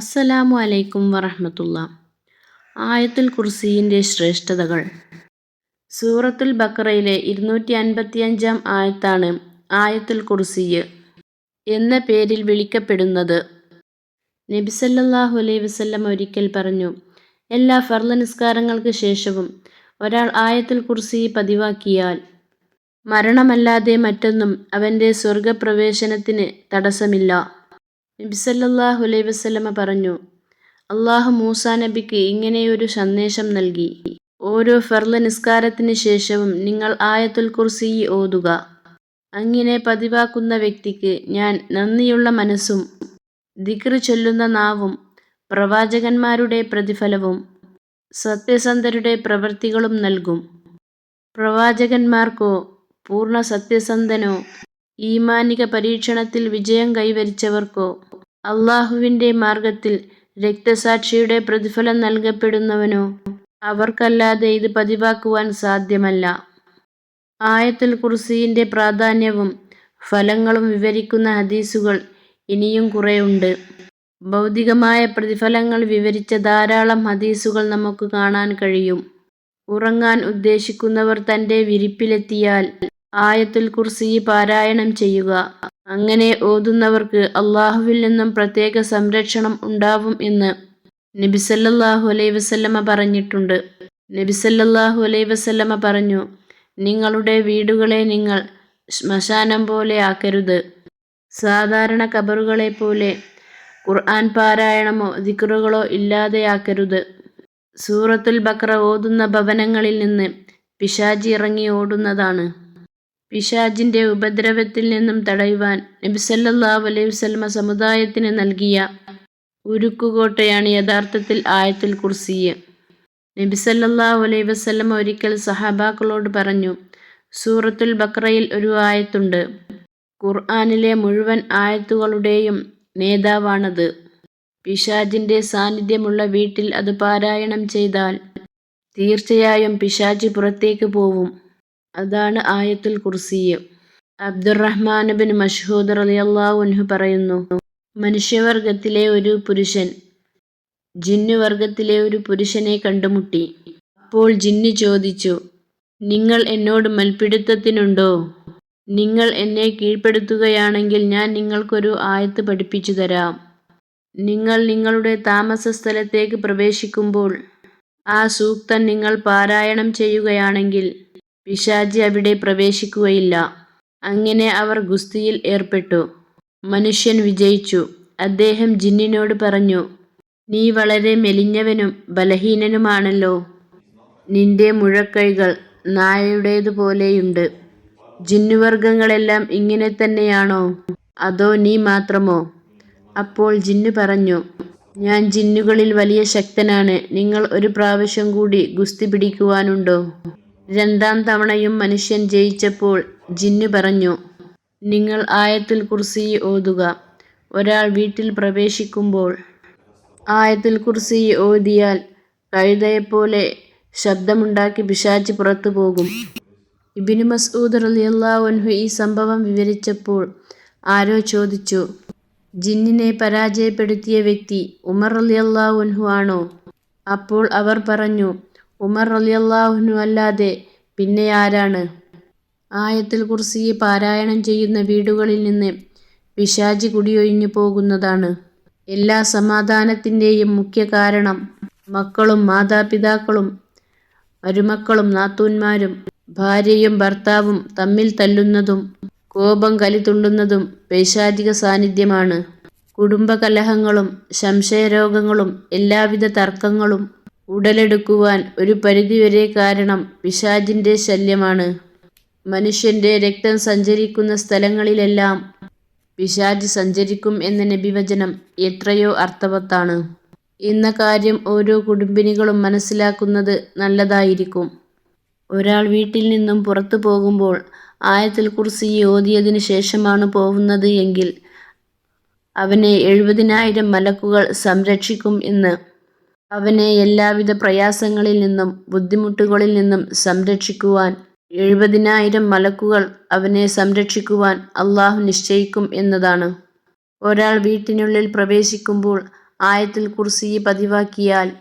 അസ്സലാമു അലൈക്കും വറഹമത്തുള്ള. ആയത്തുൽ കുർസിയിന്റെ ശ്രേഷ്ഠതകൾ. സൂറത്തുൽ ബക്കറയിലെ ഇരുന്നൂറ്റി അൻപത്തിയഞ്ചാം ആയത്താണ് ആയത്തുൽ കുർസിയ് എന്ന പേരിൽ വിളിക്കപ്പെടുന്നത്. നബിസല്ലാഹു അലൈഹി വസല്ലം ഒരിക്കൽ പറഞ്ഞു എല്ലാ ഫർള നിസ്കാരങ്ങൾക്ക് ശേഷവും ഒരാൾ ആയത്തുൽ കുർസി പതിവാക്കിയാൽ മരണമല്ലാതെ മറ്റൊന്നും അവന്റെ സ്വർഗപ്രവേശനത്തിന് തടസ്സമില്ല. നബി അലൈ വസ്ലമ പറഞ്ഞു അള്ളാഹു മൂസാ നബിക്ക് ഇങ്ങനെയൊരു സന്ദേശം നൽകി. ഓരോ ഫർല നിസ്കാരത്തിന് ശേഷവും നിങ്ങൾ ആയത്തുൽ കുർസി ഓതുക. അങ്ങനെ പതിവാക്കുന്ന വ്യക്തിക്ക് ഞാൻ നന്ദിയുള്ള മനസ്സും ദിക്ർ ചൊല്ലുന്ന നാവും പ്രവാചകന്മാരുടെ പ്രതിഫലവും സത്യസന്ധരുടെ പ്രവൃത്തികളും നൽകും. പ്രവാചകന്മാർക്കോ പൂർണ സത്യസന്ധനോ ഈമാനിക പരീക്ഷണത്തിൽ വിജയം കൈവരിച്ചവർക്കോ അള്ളാഹുവിന്റെ മാർഗത്തിൽ രക്തസാക്ഷിയുടെ പ്രതിഫലം നൽകപ്പെടുന്നവനോ അവർക്കല്ലാതെ ഇത് പതിവാക്കുവാൻ സാധ്യമല്ല. ആയത്തിൽ കുർസിയിന്റെ പ്രാധാന്യവും ഫലങ്ങളും വിവരിക്കുന്ന ഹദീസുകൾ ഇനിയും കുറേയുണ്ട്. ഭൗതികമായ പ്രതിഫലങ്ങൾ വിവരിച്ച ധാരാളം ഹദീസുകൾ നമുക്ക് കാണാൻ കഴിയും. ഉറങ്ങാൻ ഉദ്ദേശിക്കുന്നവർ തന്റെ വിരിപ്പിലെത്തിയാൽ ആയത്തുൽ കുർസി പാരായണം ചെയ്യുക. അങ്ങനെ ഓതുന്നവർക്ക് അള്ളാഹുവിൽ നിന്നും പ്രത്യേക സംരക്ഷണം ഉണ്ടാവും എന്ന് നബിസല്ലാഹു അലൈ വസല്ലമ പറഞ്ഞിട്ടുണ്ട്. നബിസല്ലാഹു അലൈ വസല്ലമ പറഞ്ഞു നിങ്ങളുടെ വീടുകളെ നിങ്ങൾ ശ്മശാനം പോലെ ആക്കരുത്. സാധാരണ കബറുകളെ പോലെ ഖുർആൻ പാരായണമോ ദിക്റുകളോ ഇല്ലാതെയാക്കരുത് സൂറത്തുൽ ബക്ര ഓതുന്ന ഭവനങ്ങളിൽ നിന്ന് പിശാജി ഇറങ്ങി ഓടുന്നതാണ്. പിശാജിന്റെ ഉപദ്രവത്തിൽ നിന്നും തടയുവാൻ നബിസല്ലാഹു അലൈഹി വസല്ലമ സമുദായത്തിന് നൽകിയ ഉരുക്കുകോട്ടയാണ് യഥാർത്ഥത്തിൽ ആയത്തിൽ കുർസിയ്. നബിസല്ലാഹു അലൈഹി വസല്ലമ ഒരിക്കൽ സഹാബാക്കളോട് പറഞ്ഞു സൂറത്തുൽ ബക്രയിൽ ഒരു ആയത്തുണ്ട്. ഖുർആാനിലെ മുഴുവൻ ആയത്തുകളുടെയും നേതാവാണത്. പിശാജിന്റെ സാന്നിധ്യമുള്ള വീട്ടിൽ അത് പാരായണം ചെയ്താൽ തീർച്ചയായും പിശാജ് പുറത്തേക്ക് പോവും. അതാണ് ആയത്തുൽ കുർസിയ് അബ്ദുറഹ്മാൻ ബിൻ മഷ്ഹൂദ് റളിയല്ലാഹു പറയുന്നു മനുഷ്യവർഗത്തിലെ ഒരു പുരുഷൻ ജിന്നുവർഗത്തിലെ ഒരു പുരുഷനെ കണ്ടുമുട്ടി. അപ്പോൾ ജിന്ന് ചോദിച്ചു നിങ്ങൾ എന്നോട് മൽപിടുത്തത്തിനുണ്ടോ? നിങ്ങൾ എന്നെ കീഴ്പ്പെടുത്തുകയാണെങ്കിൽ ഞാൻ നിങ്ങൾക്കൊരു ആയത്ത് പഠിപ്പിച്ചു തരാം. നിങ്ങൾ നിങ്ങളുടെ താമസ സ്ഥലത്തേക്ക് പ്രവേശിക്കുമ്പോൾ ആ സൂക്തം നിങ്ങൾ പാരായണം ചെയ്യുകയാണെങ്കിൽ പിശാജി അവിടെ പ്രവേശിക്കുകയില്ല. അങ്ങനെ അവർ ഗുസ്തിയിൽ ഏർപ്പെട്ടു. മനുഷ്യൻ വിജയിച്ചു. അദ്ദേഹം ജിന്നിനോട് പറഞ്ഞു നീ വളരെ മെലിഞ്ഞവനും ബലഹീനനുമാണല്ലോ. നിന്റെ മുഴക്കൈകൾ നായയുടേതുപോലെയുണ്ട്. ജിന്നുവർഗങ്ങളെല്ലാം ഇങ്ങനെ തന്നെയാണോ? അതോ നീ മാത്രമോ? അപ്പോൾ ജിന്നു പറഞ്ഞു ഞാൻ ജിന്നുകളിൽ വലിയ ശക്തനാണ്. നിങ്ങൾ ഒരു പ്രാവശ്യം കൂടി ഗുസ്തി പിടിക്കുവാനുണ്ടോ? രണ്ടാം തവണയും മനുഷ്യൻ ജയിച്ചപ്പോൾ ജിന്നു പറഞ്ഞു നിങ്ങൾ ആയത്തിൽ കുർസി ഓതുക. ഒരാൾ വീട്ടിൽ പ്രവേശിക്കുമ്പോൾ ആയത്തിൽ കുർസി ഓതിയാൽ കഴുതയെപ്പോലെ ശബ്ദമുണ്ടാക്കി പിശാച്ച് പുറത്തു പോകും. ഇബിനു മസ്ഊദ് റളിയല്ലാഹു ഈ സംഭവം വിവരിച്ചപ്പോൾ ആരോ ചോദിച്ചു ജിന്നിനെ പരാജയപ്പെടുത്തിയ വ്യക്തി ഉമർ റളിയല്ലാഹു ആണോ? അപ്പോൾ അവർ പറഞ്ഞു ഉമർ റളിയല്ലാഹു അല്ലാതെ പിന്നെ ആരാണ്? ആയത്തിൽ കുർസി പാരായണം ചെയ്യുന്ന വീടുകളിൽ നിന്ന് പിശാചി കുടിയൊഴിഞ്ഞു പോകുന്നതാണ്. എല്ലാ സമാധാനത്തിന്റെയും മുഖ്യ കാരണം മക്കളും മാതാപിതാക്കളും മരുമക്കളും നാത്തൂന്മാരും ഭാര്യയും ഭർത്താവും തമ്മിൽ തല്ലുന്നതും കോപം കലിതുള്ളുന്നതും പൈശാചിക സാന്നിധ്യമാണ്. കുടുംബകലഹങ്ങളും സംശയരോഗങ്ങളും എല്ലാവിധ തർക്കങ്ങളും ഉടലെടുക്കുവാൻ ഒരു പരിധിവരെ കാരണം പിശാചിന്റെ ശല്യമാണ്. മനുഷ്യന്റെ രക്തം സഞ്ചരിക്കുന്ന സ്ഥലങ്ങളിലെല്ലാം പിശാജ് സഞ്ചരിക്കും എന്ന നബിവചനം എത്രയോ അർത്ഥവത്താണ്. എന്ന കാര്യം ഓരോ കുടുംബിനികളും മനസ്സിലാക്കുന്നത് നല്ലതായിരിക്കും. ഒരാൾ വീട്ടിൽ നിന്നും പുറത്തു പോകുമ്പോൾ ആയത്തുൽ കുറിച്ച് ഓതിയതിനു ശേഷമാണ് പോകുന്നത് എങ്കിൽ അവനെ എഴുപതിനായിരം മലക്കുകൾ സംരക്ഷിക്കും എന്ന് അവനെ എല്ലാവിധ പ്രയാസങ്ങളിൽ നിന്നും ബുദ്ധിമുട്ടുകളിൽ നിന്നും സംരക്ഷിക്കുവാൻ എഴുപതിനായിരം മലക്കുകൾ അവനെ സംരക്ഷിക്കുവാൻ അള്ളാഹു നിശ്ചയിക്കും എന്നതാണ്. ഒരാൾ വീട്ടിനുള്ളിൽ പ്രവേശിക്കുമ്പോൾ ആയത്തിൽ കുർസി പതിവാക്കിയാൽ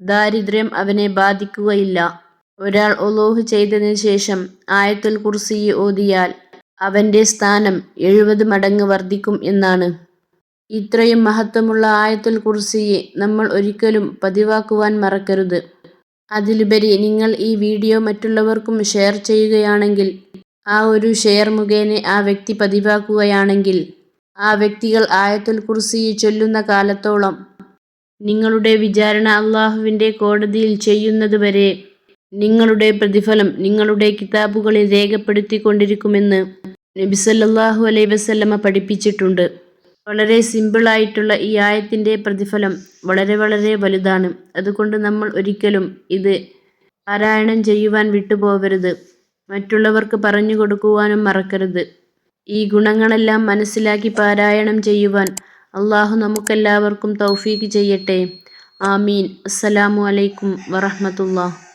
ദാരിദ്ര്യം അവനെ ബാധിക്കുകയില്ല. ഒരാൾ ഒലോഹ് ചെയ്തതിനു ശേഷം ആയത്തിൽ കുർസി ഓതിയാൽ അവന്റെ സ്ഥാനം എഴുപത് മടങ്ങ് വർദ്ധിക്കും എന്നാണ്. ഇത്രയും മഹത്വമുള്ള ആയത്തുൽ കുർസിയെ നമ്മൾ ഒരിക്കലും പതിവാക്കുവാൻ മറക്കരുത്. അതിലുപരി നിങ്ങൾ ഈ വീഡിയോ മറ്റുള്ളവർക്കും ഷെയർ ചെയ്യുകയാണെങ്കിൽ ആ ഒരു ഷെയർ മുഖേന ആ വ്യക്തി പതിവാക്കുകയാണെങ്കിൽ ആ വ്യക്തികൾ ആയത്തുൽ കുർസി ചൊല്ലുന്ന കാലത്തോളം നിങ്ങളുടെ വിചാരണ അള്ളാഹുവിന്റെ കോടതിയിൽ ചെയ്യുന്നതുവരെ നിങ്ങളുടെ പ്രതിഫലം നിങ്ങളുടെ കിതാബുകളിൽ രേഖപ്പെടുത്തിക്കൊണ്ടിരിക്കുമെന്ന് നബിസല്ലാഹു സല്ലല്ലാഹു അലൈഹി വസല്ലമ പഠിപ്പിച്ചിട്ടുണ്ട്. വളരെ സിമ്പിളായിട്ടുള്ള ഈ ആയത്തിന്റെ പ്രതിഫലം വളരെ വളരെ വലുതാണ്. അതുകൊണ്ട് നമ്മൾ ഒരിക്കലും ഇത് പാരായണം ചെയ്യുവാൻ വിട്ടുപോകരുത്. മറ്റുള്ളവർക്ക് പറഞ്ഞു കൊടുക്കുവാനും മറക്കരുത്. ഈ ഗുണങ്ങളെല്ലാം മനസ്സിലാക്കി പാരായണം ചെയ്യുവാൻ അള്ളാഹു നമുക്കെല്ലാവർക്കും തൗഫീക്ക് ചെയ്യട്ടെ. ആമീൻ. അസ്സലാമു അലൈക്കും വറഹ്മത്തുള്ളാഹി.